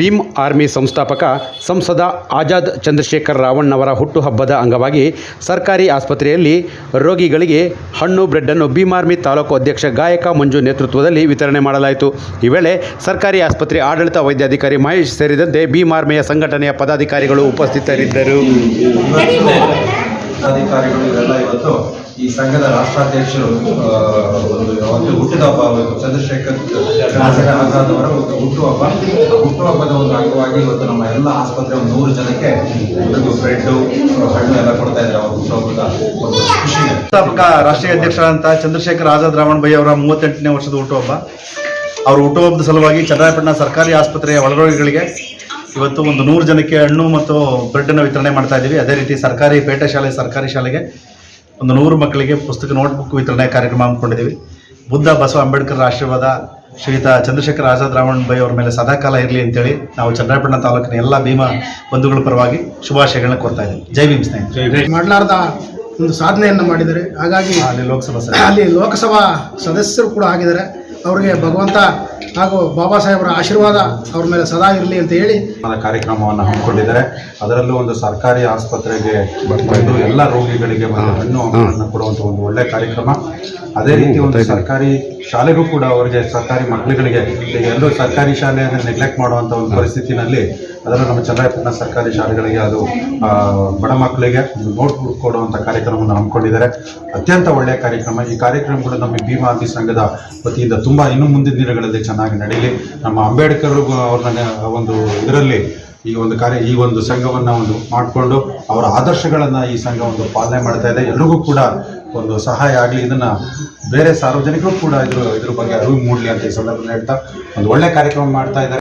Bhim army ಸಂಸ್ಥಾಪಕ ಸಂಸದ ಆಜಾದ್ ಚಂದ್ರಶೇಖರ್ ರಾವಣ್ಣವರ ಹುಟ್ಟುಹಬ್ಬದ ಅಂಗವಾಗಿ ಸರ್ಕಾರಿ ಆಸ್ಪತ್ರೆಯಲ್ಲಿ ರೋಗಿಗಳಿಗೆ ಹಣ್ಣು ಬ್ರೆಡ್ಡನ್ನು ಭೀಮ್ ಆರ್ಮಿ ತಾಲೂಕು ಅಧ್ಯಕ್ಷ ಗಾಯಕ ಮಂಜು ನೇತೃತ್ವದಲ್ಲಿ ವಿತರಣೆ ಮಾಡಲಾಯಿತು. ಈ ವೇಳೆ ಸರ್ಕಾರಿ ಆಸ್ಪತ್ರೆ ಆಡಳಿತ ವೈದ್ಯಾಧಿಕಾರಿ ಮಹೇಶ್ ಸೇರಿದಂತೆ ಭೀಮ್ ಆರ್ಮಿಯ ಸಂಘಟನೆಯ ಪದಾಧಿಕಾರಿಗಳು ಉಪಸ್ಥಿತರಿದ್ದರು. ಅಧಿಕಾರಿಗಳು ಇವೆಲ್ಲ ಇವತ್ತು ಈ ಸಂಘದ ರಾಷ್ಟ್ರಾಧ್ಯಕ್ಷರು ಒಂದು ಒಂದು ಹುಟ್ಟಿದ ಹಬ್ಬ ಚಂದ್ರಶೇಖರ್ ಆಜಾದ್ ಅವರ ಒಂದು ಹುಟ್ಟುಹಬ್ಬ ಹುಟ್ಟುಹಬ್ಬದ ಒಂದು ಅಂಗವಾಗಿ ಇವತ್ತು ನಮ್ಮ ಎಲ್ಲ ಆಸ್ಪತ್ರೆ ಒಂದು ನೂರು ಜನಕ್ಕೆ ಒಂದು ಬ್ರೆಡ್ಡು ಹಣ್ಣು ಎಲ್ಲ ಕೊಡ್ತಾ ಇದ್ದಾರೆ. ಅವ್ರ ಹುಟ್ಟುಹಬ್ಬದ ಒಂದು ಖುಷಿ. ಸಂಸ್ಥಾಪಕ, ರಾಷ್ಟ್ರೀಯ ಅಧ್ಯಕ್ಷರಾದಂಥ ಚಂದ್ರಶೇಖರ್ ಆಜಾದ್ ರಾವಣ್ ಭೈ ಅವರ ಮೂವತ್ತೆಂಟನೇ ವರ್ಷದ ಹುಟ್ಟುಹಬ್ಬ ಅವ್ರ ಹುಟ್ಟುಹಬ್ಬದ ಸಲುವಾಗಿ ಚನ್ನರಾಯಪಟ್ಟಣ ಸರ್ಕಾರಿ ಆಸ್ಪತ್ರೆಯ ಒಳರೋಗಿಗಳಿಗೆ ಇವತ್ತು ಒಂದು ನೂರು ಜನಕ್ಕೆ ಹಣ್ಣು ಮತ್ತು ಬ್ರೆಡ್ಡನ್ನು ವಿತರಣೆ ಮಾಡ್ತಾ ಇದ್ದೀವಿ. ಅದೇ ರೀತಿ ಸರ್ಕಾರಿ ಪೇಟೆ ಶಾಲೆ ಸರ್ಕಾರಿ ಶಾಲೆಗೆ ಒಂದು ನೂರು ಮಕ್ಕಳಿಗೆ ಪುಸ್ತಕ ನೋಟ್ಬುಕ್ ವಿತರಣೆ ಕಾರ್ಯಕ್ರಮ ಹಮ್ಮಿಕೊಂಡಿದ್ದೀವಿ. ಬುದ್ಧ ಬಸವ ಅಂಬೇಡ್ಕರ್ ಆಶೀರ್ವಾದ ಶ್ರೀಯುತ ಚಂದ್ರಶೇಖರ್ ಆಜಾದ್ ರಾವಣ್ ಬೈ ಅವರ ಮೇಲೆ ಸದಾಕಾಲ ಇರಲಿ ಅಂತೇಳಿ ನಾವು ಚನ್ನರಾಯಪಟ್ಟಣ ತಾಲೂಕಿನ ಎಲ್ಲ ಭೀಮಾ ಬಂಧುಗಳ ಪರವಾಗಿ ಶುಭಾಶಯಗಳನ್ನ ಕೊಡ್ತಾ ಇದ್ದೀವಿ. ಜೈ ಭೀಮ್ ಸ್ನೇಹಿತರೆ. ಮಾಡಲಾರ್ದ ಒಂದು ಸಾಧನೆಯನ್ನು ಮಾಡಿದರೆ ಹಾಗಾಗಿ ಅಲ್ಲಿ ಲೋಕಸಭಾ ಅಲ್ಲಿ ಲೋಕಸಭಾ ಸದಸ್ಯರು ಕೂಡ ಆಗಿದ್ದಾರೆ. ಅವರಿಗೆ ಭಗವಂತ ಹಾಗೂ ಬಾಬಾ ಸಾಹೇಬರ ಆಶೀರ್ವಾದ ಅವ್ರ ಮೇಲೆ ಸದಾ ಇರಲಿ ಅಂತ ಹೇಳಿ ಕಾರ್ಯಕ್ರಮವನ್ನು ಹಮ್ಮಿಕೊಂಡಿದ್ದಾರೆ. ಅದರಲ್ಲೂ ಒಂದು ಸರ್ಕಾರಿ ಆಸ್ಪತ್ರೆಗೆ ಬಂದು ಎಲ್ಲ ರೋಗಿಗಳಿಗೆ ಒಂದು ಹಣ್ಣು ಹಣ್ಣನ್ನು ಕೊಡುವಂಥ ಒಂದು ಒಳ್ಳೆ ಕಾರ್ಯಕ್ರಮ. ಅದೇ ರೀತಿ ಒಂದು ಸರ್ಕಾರಿ ಶಾಲೆಗೂ ಕೂಡ ಅವರಿಗೆ ಸರ್ಕಾರಿ ಮಕ್ಕಳುಗಳಿಗೆ ಈಗ ಎಲ್ಲರೂ ಸರ್ಕಾರಿ ಶಾಲೆಯನ್ನು ನೆಗ್ಲೆಕ್ಟ್ ಮಾಡುವಂಥ ಒಂದು ಪರಿಸ್ಥಿತಿನಲ್ಲಿ ಅದರಲ್ಲೂ ನಮ್ಮ ಚಂದ್ರಾಯಪಟ್ಟಣ ಸರ್ಕಾರಿ ಶಾಲೆಗಳಿಗೆ ಅದು ಬಡ ಮಕ್ಕಳಿಗೆ ಒಂದು ನೋಟ್ಬುಕ್ ಕೊಡುವಂಥ ಕಾರ್ಯಕ್ರಮವನ್ನು ಹಮ್ಮಿಕೊಂಡಿದ್ದಾರೆ. ಅತ್ಯಂತ ಒಳ್ಳೆಯ ಕಾರ್ಯಕ್ರಮ. ಈ ಕಾರ್ಯಕ್ರಮಗಳು ನಮ್ಮ ಭೀಮಾ ಸಂಘದ ವತಿಯಿಂದ ತುಂಬ ಇನ್ನು ಮುಂದಿನ ದಿನಗಳಲ್ಲಿ ಚೆನ್ನಾಗಿ ನಡೀಲಿ. ನಮ್ಮ ಅಂಬೇಡ್ಕರ್ ಅವ್ರನ್ನ ಒಂದು ಇದರಲ್ಲಿ ಈ ಒಂದು ಕಾರ್ಯ, ಈ ಒಂದು ಸಂಘವನ್ನು ಒಂದು ಮಾಡಿಕೊಂಡು ಅವರ ಆದರ್ಶಗಳನ್ನು ಈ ಸಂಘ ಒಂದು ಪಾಲನೆ ಮಾಡ್ತಾ ಇದೆ. ಎಲ್ರಿಗೂ ಕೂಡ ಒಂದು ಸಹಾಯ ಆಗಲಿ. ಇದನ್ನ ಬೇರೆ ಸಾರ್ವಜನಿಕರು ಕೂಡ ಇದ್ರ ಇದ್ರ ಬಗ್ಗೆ ಅರಿವು ಮೂಡಲಿ ಅಂತ ಈ ಸಂದರ್ಭದಲ್ಲಿ ಹೇಳ್ತಾ ಒಂದು ಒಳ್ಳೆ ಕಾರ್ಯಕ್ರಮ ಮಾಡ್ತಾ ಇದ್ದಾರೆ.